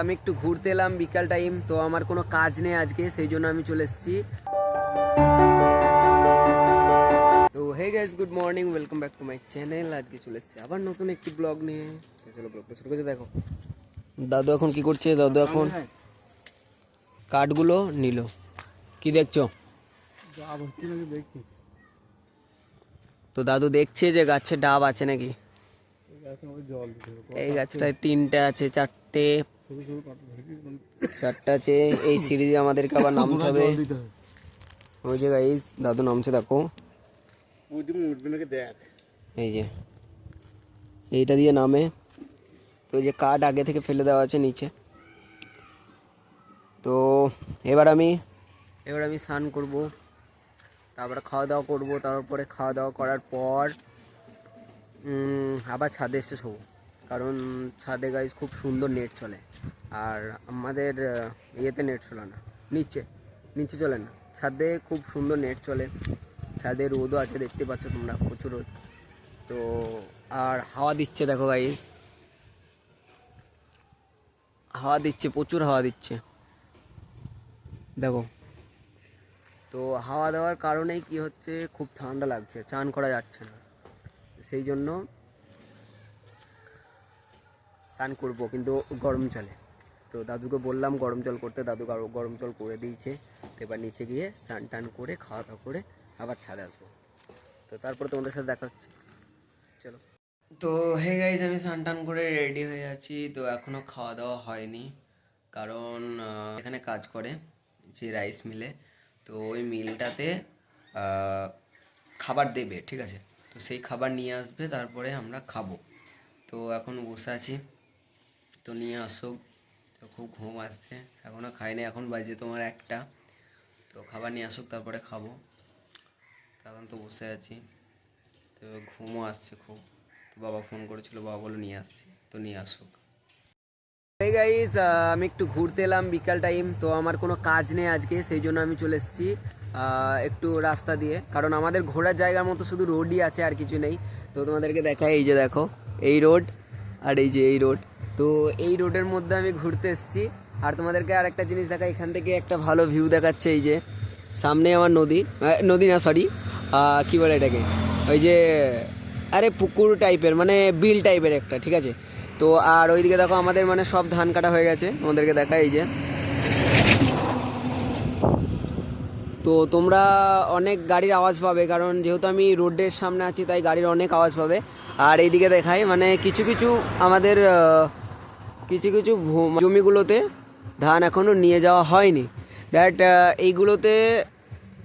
আমি একটু ঘুরতে এলাম বিকাল টাইম তো আমার কোনো কাজ নেই আজকে সেই জন্য আমি চলে এসেছি। তো hey guys good morning welcome back to my channel আজকে চলে এসেছি আবার নতুন একটি ব্লগ নিয়ে। চলো ব্লগটা শুরু করতে দেখো। দাদু এখন কি করছে? দাদু এখন কাঠগুলো নিল। কি দেখছ? তো দাদু দেখছে যে গাছে ডাব আছে নাকি? এই গাছটায় তিনটে আছে চারটে চারটে আছে, এই সিঁড়ি দিয়ে আমাদেরকে আবার নামতে হবে। ওই যে গাইস দাদু নামছে, দেখো। এই যে, এইটা দিয়ে নামে। তো যে কাঠ আগে থেকে ফেলে দেওয়া আছে নিচে। তো এবার আমি এবার আমি স্নান করব। তারপরে খাওয়া দাওয়া করব, তারপরে খাওয়া দাওয়া করার পর আবার ছাদে এসে শোবো। কারণ ছাদে গাইজ খুব সুন্দর নেট চলে। আর আমাদের ইয়েতে নেট চলে না, নিচে নিচে চলে না। ছাদে খুব সুন্দর নেট চলে। ছাদে রোদও আছে, দেখতে পাচ্ছ তোমরা, প্রচুর রোদ। তো, আর হাওয়া দিচ্ছে, দেখো গাইজ হাওয়া দিচ্ছে, প্রচুর হাওয়া দিচ্ছে। দেখো। তো হাওয়া দেওয়ার কারণেই কি হচ্ছে, খুব ঠান্ডা লাগছে, চান করা যাচ্ছে না। সেই জন্য চান করব, কিন্তু গরম জলে তো দাদুকে বললাম গরম জল করতে, দাদু গার- গরম জল করে দিয়েছে। তো এবার নিচে গিয়ে স্নান টান করে খাওয়া দাওয়া করে আবার ছাদে আসব। তো তারপরে তোমাদের সাথে দেখা হচ্ছে। চলো। তো, হে গাইজ আমি স্নান টান করে রেডি হয়ে আছি। তো এখনও খাওয়া দাওয়া হয়নি। কারণ এখানে কাজ করে যে রাইস মিলে তো ওই মিলটাতে খাবার দেবে, ঠিক আছে? তো সেই খাবার নিয়ে আসবে, তারপরে আমরা খাব। তো এখন বসে আছি। তো নিয়ে আসুক তো খুব ঘুম আসছে। এখনও খাইনি, এখন বাজে তোমার একটা। তো খাবার নিয়ে আসুক, তারপরে খাব। এখন তো বসে আছি। তো ঘুমও আসছে খুব। তো বাবা ফোন করেছিল, বাবা বলো নিয়ে আসছি। তো নিয়ে আসুক। আমি একটু ঘুরতে এলাম বিকাল টাইম তো আমার কোনো কাজ নেই আজকে, সেই জন্য আমি চলে এসেছি একটু রাস্তা দিয়ে। কারণ আমাদের ঘোরার জায়গার মতো শুধু রোডই আছে, আর কিছু নেই। তো তোমাদেরকে দেখাই, এই যে দেখো, এই রোড আর এই যে এই রোড তো এই রোডের মধ্যে আমি ঘুরতে এসেছি। আর তোমাদেরকে আর একটা জিনিস দেখা এখান থেকে একটা ভালো ভিউ দেখাচ্ছে এই যে, সামনে আমার নদী নদী না সরি কী বলে এটাকে, ওই যে, আরে পুকুর টাইপের মানে বিল টাইপের একটা, ঠিক আছে? তো আর ওইদিকে দেখো আমাদের মানে সব ধান কাটা হয়ে গেছে, তোমাদেরকে দেখা এই যে। তো তোমরা অনেক গাড়ির আওয়াজ পাবে, কারণ যেহেতু আমি রোডের সামনে আছি, তাই গাড়ির অনেক আওয়াজ পাবে। আর এইদিকে দেখাই মানে কিছু কিছু আমাদের কিছু কিছু জমিগুলোতে ধান এখনও নিয়ে যাওয়া হয়নি। দ্যাট এইগুলোতে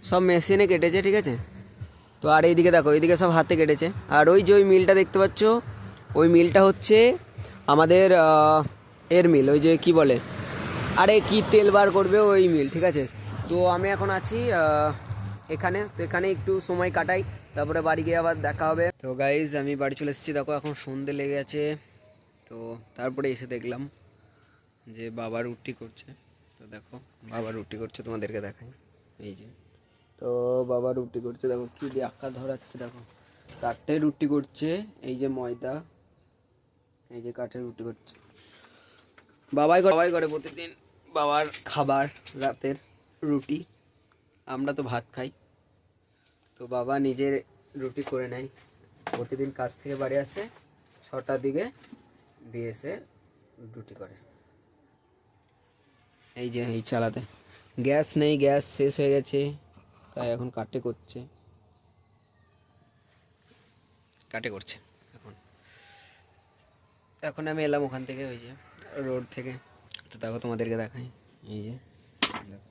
সব মেশিনে কেটেছে, ঠিক আছে? তো আর এইদিকে দেখো, এইদিকে সব হাতে কেটেছে। আর ওই যে ওই মিলটা দেখতে পাচ্ছ, ওই মিলটা হচ্ছে আমাদের এর মিল, ওই যে কি বলে? আরে কি তেল বার করবে ওই মিল, ঠিক আছে? তো আমি এখন আছি এখানে। তো এখানে একটু সময় কাটাই, তারপরে বাড়ি গিয়ে আবার দেখা হবে। তো গাইজ আমি বাড়ি চলে এসেছি। দেখো, এখন সন্ধে লেগে আছে তো তারপরে এসে দেখলাম যে বাবা রুটি করছে। তো দেখো, বাবা রুটি করছে, তোমাদেরকে দেখাই। এই যে। তো বাবা রুটি করছে, দেখো কি দিয়ে আঁকা ধরাচ্ছে, দেখো। চারটে রুটি করছে, এই যে ময়দা। এই যে কাঠের রুটি করছে। বাবাই বাবাই করে প্রতিদিন বাবার খাবার, রাতের রুটি। আমরা তো ভাত খাই। তো বাবা নিজের রুটি করে নেয়। প্রতিদিন কাজ থেকে বাড়ি আসে, ছটার দিকে দিয়ে এসে রুটি করে। এই যে এই চালাতে। গ্যাস নেই, গ্যাস শেষ হয়ে গেছে, তাই এখন কাটে করছে। কাটে করছে, এখন। এখন আমি এলাম ওখান থেকে, ওই যে রোড থেকে। তো দেখো তোমাদেরকে দেখাই, এই যে দেখো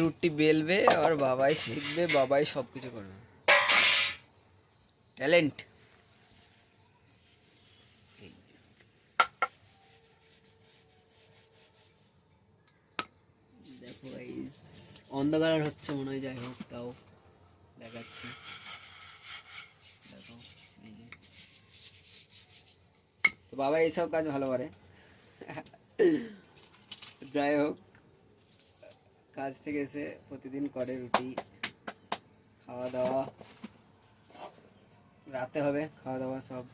রুটি বেলবে আর বাবাই শিখবে, বাবাই সব কিছু করবে। ট্যালেন্ট। দেখো অন্ধকার হচ্ছে মনে হয়, যাই হোক, তাও দেখাচ্ছি। দেখো, এই যে। তো বাবা এইসব কাজ ভালো পারে যাই হোক কাজ থেকে এসে প্রতিদিন করে রুটি খাওয়া দাওয়া রাতে হবে খাওয়া দাওয়া সব।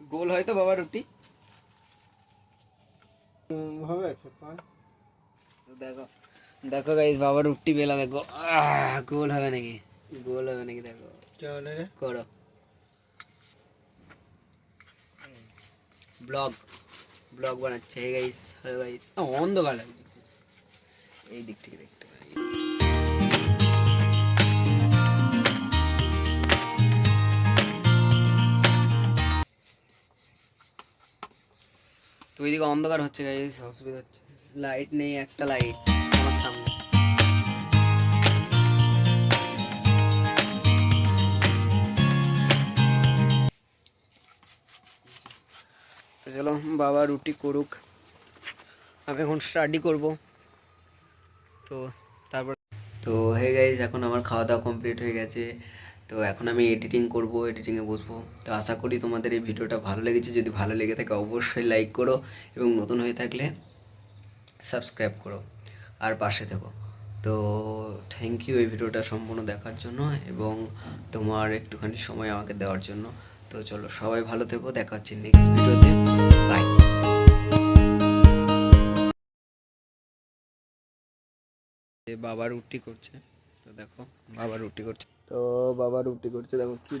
গোল হয় তো বাবা রুটি? হবে তো দেখো দেখো গাইস বাবা রুটি বেলা দেখো আহ, গোল হবে নাকি? গোল হবে নাকি দেখো? করো। ব্লগ। ব্লগ বানাচ্ছে। হে গাইস হ্যালো গাইস অন্ধকার লাগছে। এই দিক থেকে দেখতে পাই। তো ওইদিকে অন্ধকার হচ্ছে গাইস অসুবিধা হচ্ছে। লাইট নেই, একটা লাইট আমার সামনে। চলো, বাবা রুটি করুক। আমি এখন স্টাডি করব। তো তারপর তো হয়ে গাইজ এখন আমার খাওয়া দাওয়া কমপ্লিট হয়ে গেছে। তো এখন আমি এডিটিং করব এডিটিংয়ে বসবো। তো আশা করি তোমাদের এই ভিডিওটা ভালো লেগেছে। যদি ভালো লেগে থাকে, অবশ্যই লাইক করো এবং নতুন হয়ে থাকলে সাবস্ক্রাইব করো। আর পাশে থেকো। তো থ্যাংক ইউ এই ভিডিওটা সম্পূর্ণ দেখার জন্য এবং তোমার একটুখানি সময় আমাকে দেওয়ার জন্য। তো চলো সবাই ভালো থেকো, দেখা হচ্ছে নেক্সট ভিডিওতে বাই বাবা রুটি করছে, তো দেখো বাবা রুটি করছে। তো বাবা রুটি করছে, দেখো কি